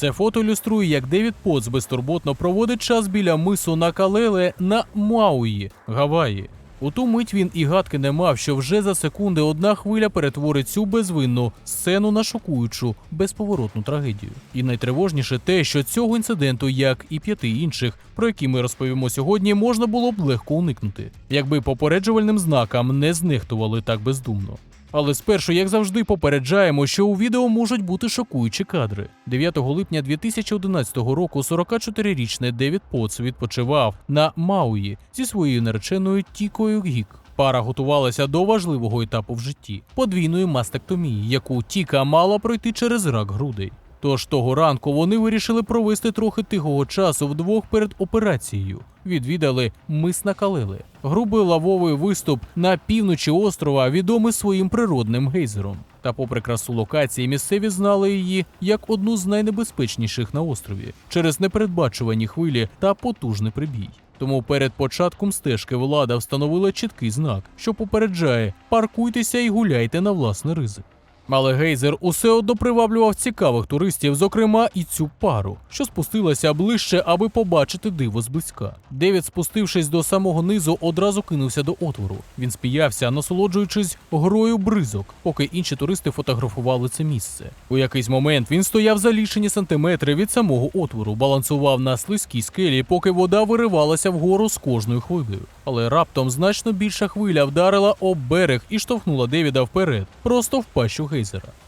Це фото ілюструє, як Девід Потс безтурботно проводить час біля мису Накалеле на Мауї, Гаваї. У ту мить він і гадки не мав, що вже за секунди одна хвиля перетворить цю безвинну сцену на шокуючу, безповоротну трагедію. І найтривожніше те, що цього інциденту, як і п'яти інших, про які ми розповімо сьогодні, можна було б легко уникнути, якби попереджувальним знакам не знехтували так бездумно. Але спершу, як завжди, попереджаємо, що у відео можуть бути шокуючі кадри. 9 липня 2011 року 44-річний Девід Поц відпочивав на Мауї зі своєю нареченою Тікою Гік. Пара готувалася до важливого етапу в житті подвійної мастектомії, яку Тіка мала пройти через рак грудей. Тож того ранку вони вирішили провести трохи тихого часу вдвох перед операцією. Відвідали мис на Калели, грубий лавовий виступ на півночі острова, відомий своїм природним гейзером. Та, попри красу локації, місцеві знали її як одну з найнебезпечніших на острові через непередбачувані хвилі та потужний прибій. Тому перед початком стежки влада встановила чіткий знак, що попереджає: паркуйтеся і гуляйте на власний ризик. Але гейзер усе одно приваблював цікавих туристів, зокрема і цю пару, що спустилася ближче, аби побачити диво зблизька. Девід, спустившись до самого низу, одразу кинувся до отвору. Він спіявся, насолоджуючись грою бризок, поки інші туристи фотографували це місце. У якийсь момент він стояв за лічені сантиметри від самого отвору, балансував на слизькій скелі, поки вода виривалася вгору з кожною хвилею. Але раптом значно більша хвиля вдарила об берег і штовхнула Девіда вперед, просто в пащу гейзера.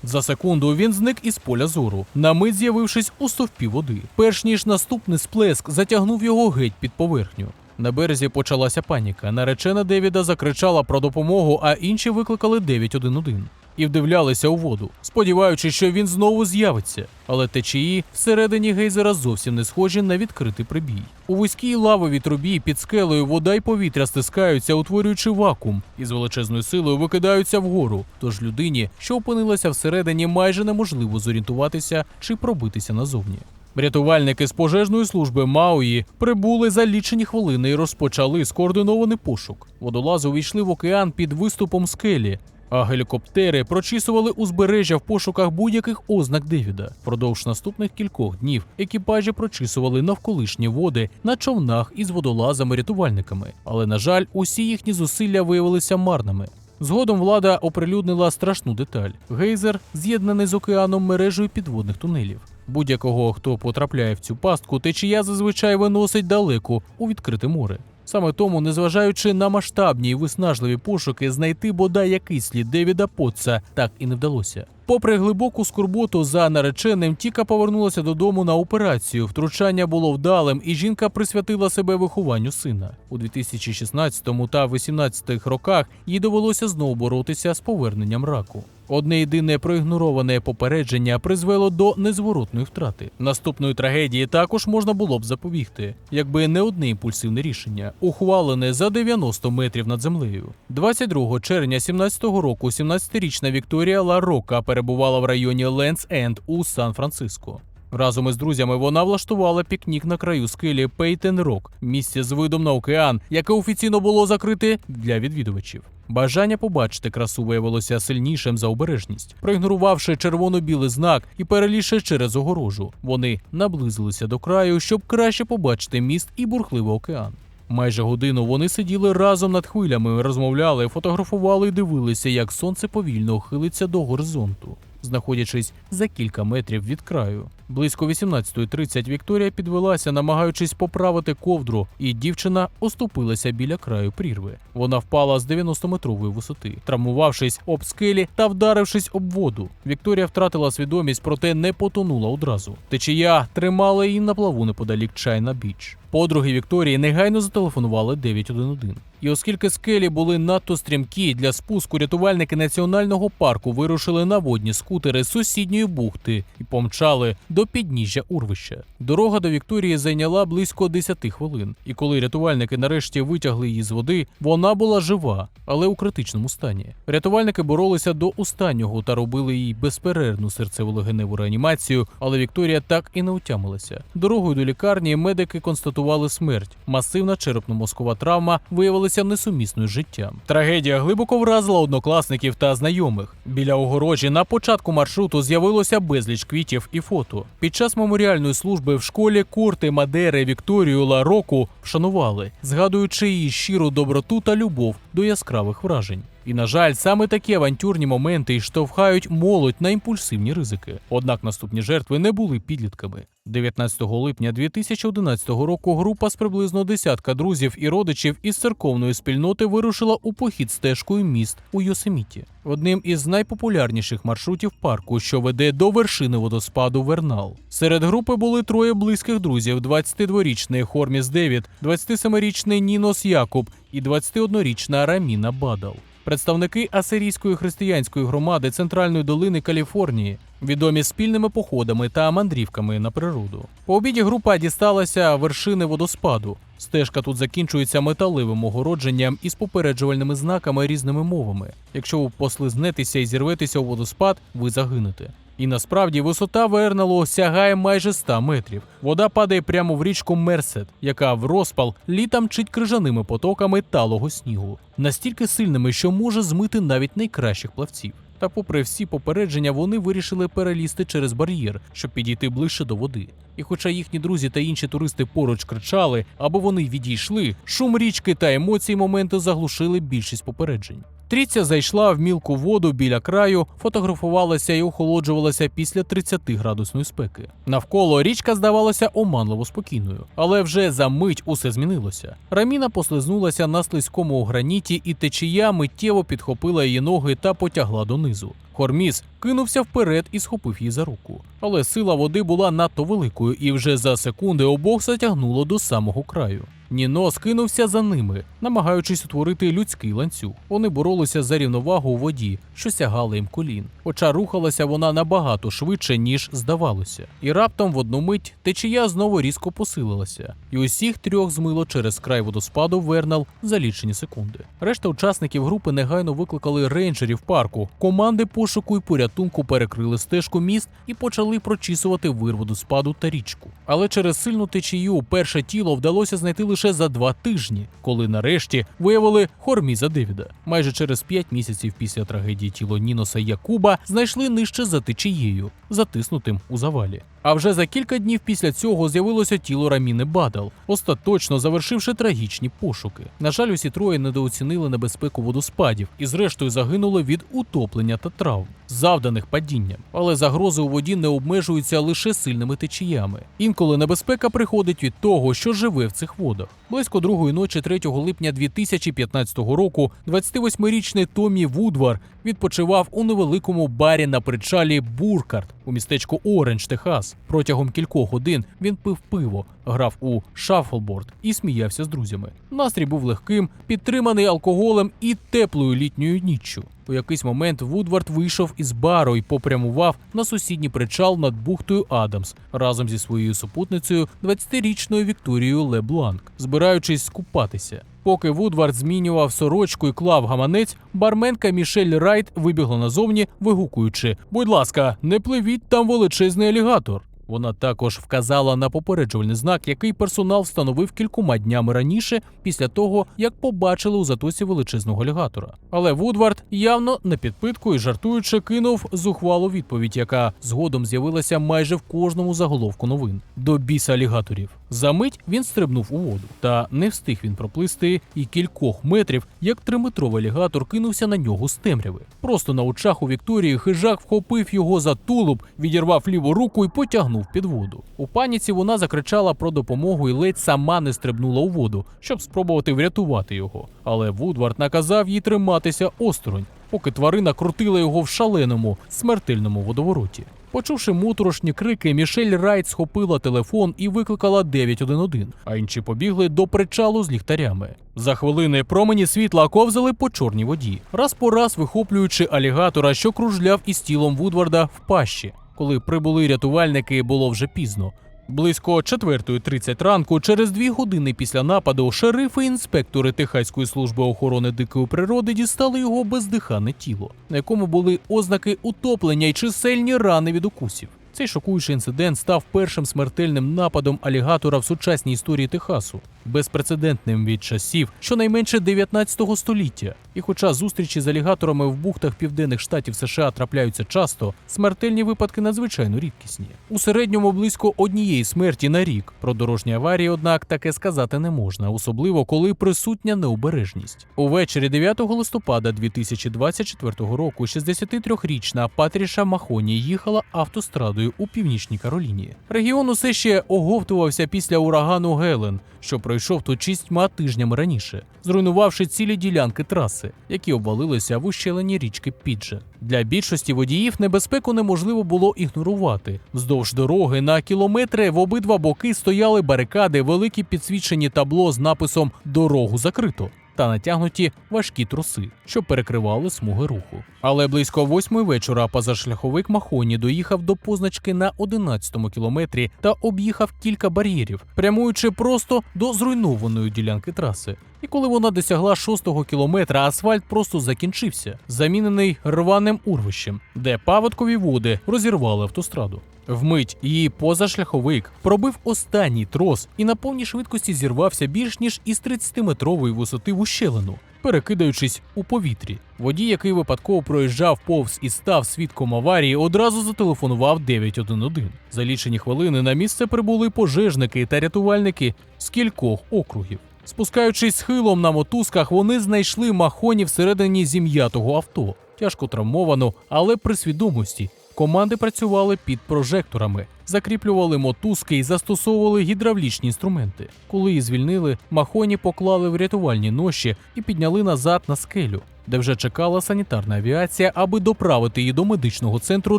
За секунду він зник із поля зору, на мить з'явившись у стовпі води. Перш ніж наступний сплеск затягнув його геть під поверхню. На березі почалася паніка. Наречена Девіда закричала про допомогу, а інші викликали 911 і вдивлялися у воду, сподіваючись, що він знову з'явиться. Але течії всередині гейзера зовсім не схожі на відкритий прибій. У вузькій лавовій трубі під скелею вода й повітря стискаються, утворюючи вакуум, і з величезною силою викидаються вгору. Тож людині, що опинилася всередині, майже неможливо зорієнтуватися чи пробитися назовні. Рятувальники з пожежної служби Мауї прибули за лічені хвилини і розпочали скоординований пошук. Водолази увійшли в океан під виступом скелі, а гелікоптери прочісували узбережжя в пошуках будь-яких ознак Девіда. Продовж наступних кількох днів екіпажі прочісували навколишні води на човнах із водолазами-рятувальниками. Але, на жаль, усі їхні зусилля виявилися марними. Згодом влада оприлюднила страшну деталь: гейзер з'єднаний з океаном мережею підводних тунелів. Будь-якого, хто потрапляє в цю пастку, течія зазвичай виносить далеко у відкрите море. Саме тому, незважаючи на масштабні і виснажливі пошуки, знайти бодай якийсь слід Девіда Потца так і не вдалося. Попри глибоку скорботу за нареченим, Тіка повернулася додому на операцію. Втручання було вдалим, і жінка присвятила себе вихованню сина. У 2016 та 2018 роках їй довелося знову боротися з поверненням раку. Одне єдине проігнороване попередження призвело до незворотної втрати. Наступної трагедії також можна було б запобігти, якби не одне імпульсивне рішення, ухвалене за 90 метрів над землею. 22 червня 17-го року 17-річна Вікторія Ларока перебувала в районі Лендс Енд у Сан-Франциско. Разом із друзями вона влаштувала пікнік на краю скелі Пейтен Рок, місце з видом на океан, яке офіційно було закрите для відвідувачів. Бажання побачити красу виявилося сильнішим за обережність. Проігнорувавши червоно-білий знак і перелізши через огорожу, вони наблизилися до краю, щоб краще побачити міст і бурхливий океан. Майже годину вони сиділи разом над хвилями, розмовляли, фотографували і дивилися, як сонце повільно хилиться до горизонту, знаходячись за кілька метрів від краю. Близько 18.30 Вікторія підвелася, намагаючись поправити ковдру, і дівчина оступилася біля краю прірви. Вона впала з 90-метрової висоти, травмувавшись об скелі та вдарившись об воду. Вікторія втратила свідомість, проте не потонула одразу. Течія тримала її на плаву неподалік Чайна Біч. Подруги Вікторії негайно зателефонували 911. І оскільки скелі були надто стрімкі для спуску, рятувальники національного парку вирушили на водні скутери з сусідньої бухти і помчали до підніжжя урвища. Дорога до Вікторії зайняла близько 10 хвилин, і коли рятувальники нарешті витягли її з води, вона була жива, але у критичному стані. Рятувальники боролися до останнього та робили їй безперервну серцево-легеневу реанімацію, але Вікторія так і не утямилася. Дорогою до лікарні медики констатували смерть. Масивна черепно-мозкова травма виявилася несумісною з життям. Трагедія глибоко вразила однокласників та знайомих. Біля огорожі на початку маршруту з'явилося безліч квітів і фото. Під час меморіальної служби в школі Курти Мадери Вікторію Ла Року вшанували, згадуючи її щиру доброту та любов до яскравих вражень. І, на жаль, саме такі авантюрні моменти й штовхають молодь на імпульсивні ризики. Однак наступні жертви не були підлітками. 19 липня 2011 року група з приблизно десятка друзів і родичів із церковної спільноти вирушила у похід стежкою міст у Йосеміті, одним із найпопулярніших маршрутів парку, що веде до вершини водоспаду Вернал. Серед групи були троє близьких друзів: 22-річний Хорміс Девід, 27-річний Нінос Якуб і 21-річна Раміна Бадал. Представники асирійської християнської громади Центральної долини Каліфорнії, відомі спільними походами та мандрівками на природу. По обіді група дісталася вершини водоспаду. Стежка тут закінчується металевим огородженням із попереджувальними знаками різними мовами. Якщо ви послизнетеся і зірветеся у водоспад, ви загинете. І насправді висота Вернелу сягає майже 100 метрів. Вода падає прямо в річку Мерсет, яка в розпал літом мчить крижаними потоками талого снігу, настільки сильними, що може змити навіть найкращих плавців. Та, попри всі попередження, вони вирішили перелізти через бар'єр, щоб підійти ближче до води. І хоча їхні друзі та інші туристи поруч кричали, аби вони відійшли, шум річки та емоції моменту заглушили більшість попереджень. Трійця зайшла в мілку воду біля краю, фотографувалася і охолоджувалася після 30 градусної спеки. Навколо річка здавалася оманливо спокійною, але вже за мить усе змінилося. Раміна послизнулася на слизькому граніті, і течія миттєво підхопила її ноги та потягла донизу. Хорміс кинувся вперед і схопив її за руку. Але сила води була надто великою, і вже за секунди обох затягнуло до самого краю. Ніно скинувся за ними, намагаючись утворити людський ланцюг. Вони боролися за рівновагу у воді, що сягала їм колін. Хоча рухалася вона набагато швидше, ніж здавалося. І раптом в одну мить течія знову різко посилилася, і усіх трьох змило через край водоспаду Вернал за лічені секунди. Решта учасників групи негайно викликали рейнджерів парку. Команди пошуку і порятунку перекрили стежку міст і почали прочісувати вир водоспаду та річку. Але через сильну течію перше тіло вдалося знайти лише за два тижні, коли нарешті виявили Хорміза Девіда. Майже через п'ять місяців після трагедії тіло Ніноса Якуба знайшли нижче за течією, затиснутим у завалі. А вже за кілька днів після цього з'явилося тіло Раміни Бадал, остаточно завершивши трагічні пошуки. На жаль, усі троє недооцінили небезпеку водоспадів і, зрештою, загинули від утоплення та травм, завданих падінням. Але загрози у воді не обмежуються лише сильними течіями. Інколи небезпека приходить від того, що живе в цих водах. Близько другої ночі 3 липня 2015 року 28-річний Томі Вудвар відпочивав у невеликому барі на причалі Буркарт у містечку Орендж, Техас. Протягом кількох годин він пив пиво, грав у шафлборд і сміявся з друзями. Настрій був легким, підтриманий алкоголем і теплою літньою ніччю. У якийсь момент Вудвард вийшов із бару і попрямував на сусідній причал над бухтою Адамс разом зі своєю супутницею 20-річною Вікторією Лебланк, збираючись скупатися. Поки Вудвард змінював сорочку і клав гаманець, барменка Мішель Райт вибігла назовні, вигукуючи: Будь ласка, не пливіть там величезний алігатор. Вона також вказала на попереджувальний знак, який персонал встановив кількома днями раніше, після того як побачили у затоці величезного алігатора. Але Вудвард явно на підпитку і жартуючи кинув зухвалу відповідь, яка згодом з'явилася майже в кожному заголовку новин до біса алігаторів. За мить він стрибнув у воду, та не встиг він проплисти і кількох метрів, як триметровий алігатор кинувся на нього з темряви. Просто на очах у Вікторії хижак вхопив його за тулуб, відірвав ліву руку і потягнув під воду. У паніці вона закричала про допомогу і ледь сама не стрибнула у воду, щоб спробувати врятувати його. Але Вудвард наказав їй триматися осторонь, поки тварина крутила його в шаленому смертельному водовороті. Почувши моторошні крики, Мішель Райт схопила телефон і викликала 911, а інші побігли до причалу з ліхтарями. За хвилини промені світла ковзали по чорній воді, раз по раз вихоплюючи алігатора, що кружляв із тілом Вудварда в пащі. Коли прибули рятувальники, було вже пізно. Близько 4.30 ранку, через дві години після нападу, шерифи і інспектори Техаської служби охорони дикої природи дістали його бездиханне тіло, на якому були ознаки утоплення й чисельні рани від укусів. Цей шокуючий інцидент став першим смертельним нападом алігатора в сучасній історії Техасу. Безпрецедентним від часів щонайменше 19 століття. І хоча зустрічі з алігаторами в бухтах південних штатів США трапляються часто, смертельні випадки надзвичайно рідкісні. У середньому близько однієї смерті на рік. Про дорожні аварії, однак, таке сказати не можна, особливо коли присутня необережність. Увечері 9 листопада 2024 року 63-річна Патріша Махоні їхала автострадою у північній Кароліні. Регіон усе ще оговтувався після урагану Гелен, що пройшов тут шістьма тижнями раніше, зруйнувавши цілі ділянки траси, які обвалилися в ущелині річки Підже. Для більшості водіїв небезпеку неможливо було ігнорувати. Вздовж дороги на кілометри в обидва боки стояли барикади, великі підсвічені табло з написом Дорогу закрито. Та натягнуті важкі труси, що перекривали смуги руху. Але близько восьмої вечора позашляховик Махоні доїхав до позначки на 11-му кілометрі та об'їхав кілька бар'єрів, прямуючи просто до зруйнованої ділянки траси. І коли вона досягла шостого кілометра, асфальт просто закінчився, замінений рваним урвищем, де паводкові води розірвали автостраду. Вмить її позашляховик пробив останній трос і на повній швидкості зірвався більш ніж із 30-метрової висоти в ущелину, перекидаючись у повітрі. Водій, який випадково проїжджав повз і став свідком аварії, одразу зателефонував 911. За лічені хвилини на місце прибули пожежники та рятувальники з кількох округів. Спускаючись схилом на мотузках, вони знайшли махоні всередині зім'ятого авто, тяжко травмовану, але при свідомості. Команди працювали під прожекторами, закріплювали мотузки і застосовували гідравлічні інструменти. Коли її звільнили, махоні поклали в рятувальні ноші і підняли назад на скелю, де вже чекала санітарна авіація, аби доправити її до медичного центру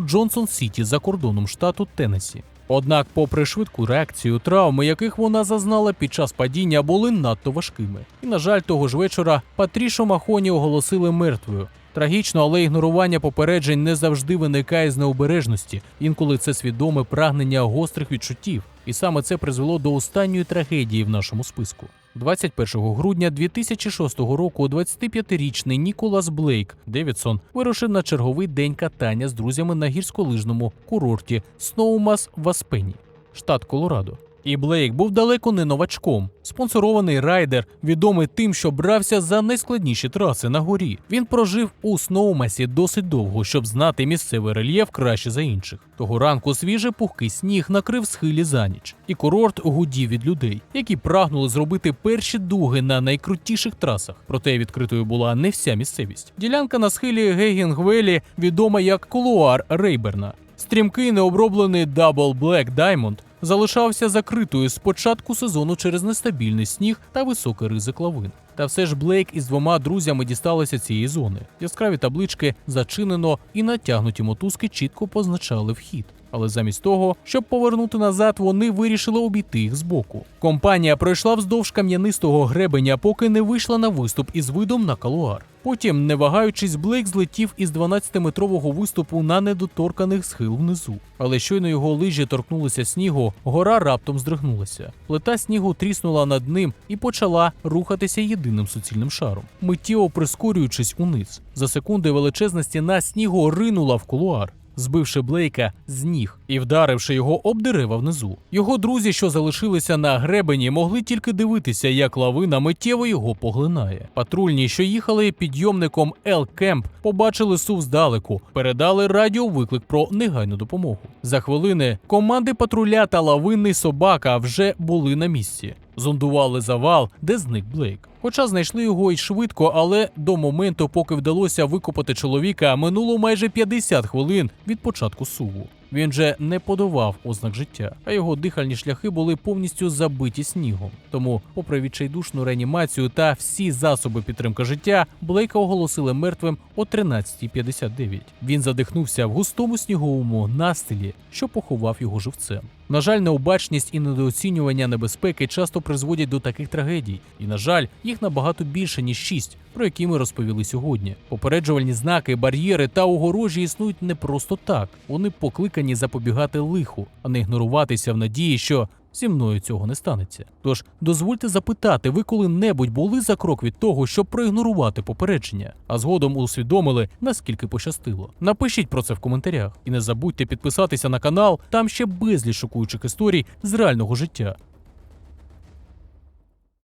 Джонсон Сіті за кордоном штату Теннессі. Однак, попри швидку реакцію, травми, яких вона зазнала під час падіння, були надто важкими. І, на жаль, того ж вечора Патрішу Махоні оголосили мертвою. Трагічно, але ігнорування попереджень не завжди виникає з необережності. Інколи це свідоме прагнення гострих відчуттів, і саме це призвело до останньої трагедії в нашому списку. 21 грудня 2006 року 25-річний Ніколас Блейк Девідсон вирушив на черговий день катання з друзями на гірськолижному курорті Сноумас в Аспені, штат Колорадо. І Блейк був далеко не новачком. Спонсорований райдер, відомий тим, що брався за найскладніші траси на горі. Він прожив у Сноумасі досить довго, щоб знати місцевий рельєф краще за інших. Того ранку свіжий пухкий сніг накрив схилі за ніч, і курорт гудів від людей, які прагнули зробити перші дуги на найкрутіших трасах. Проте відкритою була не вся місцевість. Ділянка на схилі Гейгінгвелі відома як Кулуар Рейберна. Стрімкий необроблений Double Black Diamond залишався закритою з початку сезону через нестабільний сніг та високий ризик лавин. Та все ж Блейк із двома друзями дісталися цієї зони. Яскраві таблички зачинено і натягнуті мотузки чітко позначали вхід. Але замість того, щоб повернути назад, вони вирішили обійти їх збоку. Компанія пройшла вздовж кам'янистого гребеня, поки не вийшла на виступ із видом на калуар. Потім, не вагаючись, Блейк злетів із 12-метрового виступу на недоторканих схил внизу. Але щойно його лижі торкнулися снігу, гора раптом здригнулася. Плита снігу тріснула над ним і почала рухатися єдиним суцільним шаром, миттєво прискорюючись униз. За секунди величезна стіна снігу ринула в кулуар. Збивши Блейка з ніг і вдаривши його об дерева внизу. Його друзі, що залишилися на гребені, могли тільки дивитися, як лавина миттєво його поглинає. Патрульні, що їхали підйомником Ел Кемп, побачили сув здалеку, передали радіовиклик про негайну допомогу. За хвилини команди патруля та лавинний собака вже були на місці. Зондували завал, де зник Блейк. Хоча знайшли його й швидко, але до моменту, поки вдалося викопати чоловіка, минуло майже 50 хвилин від початку суву. Він же не подавав ознак життя, а його дихальні шляхи були повністю забиті снігом. Тому, попри відчайдушну реанімацію та всі засоби підтримки життя, Блейка оголосили мертвим о 13.59. Він задихнувся в густому сніговому настилі, що поховав його живцем. На жаль, необачність і недооцінювання небезпеки часто призводять до таких трагедій, і на жаль, їх набагато більше ніж шість, про які ми розповіли сьогодні. Попереджувальні знаки, бар'єри та огорожі існують не просто так. Вони покликані запобігати лиху, а не ігноруватися в надії, що зі мною цього не станеться. Тож дозвольте запитати, ви коли-небудь були за крок від того, щоб проігнорувати попередження, а згодом усвідомили, наскільки пощастило. Напишіть про це в коментарях і не забудьте підписатися на канал. Там ще безліч шокуючих історій з реального життя.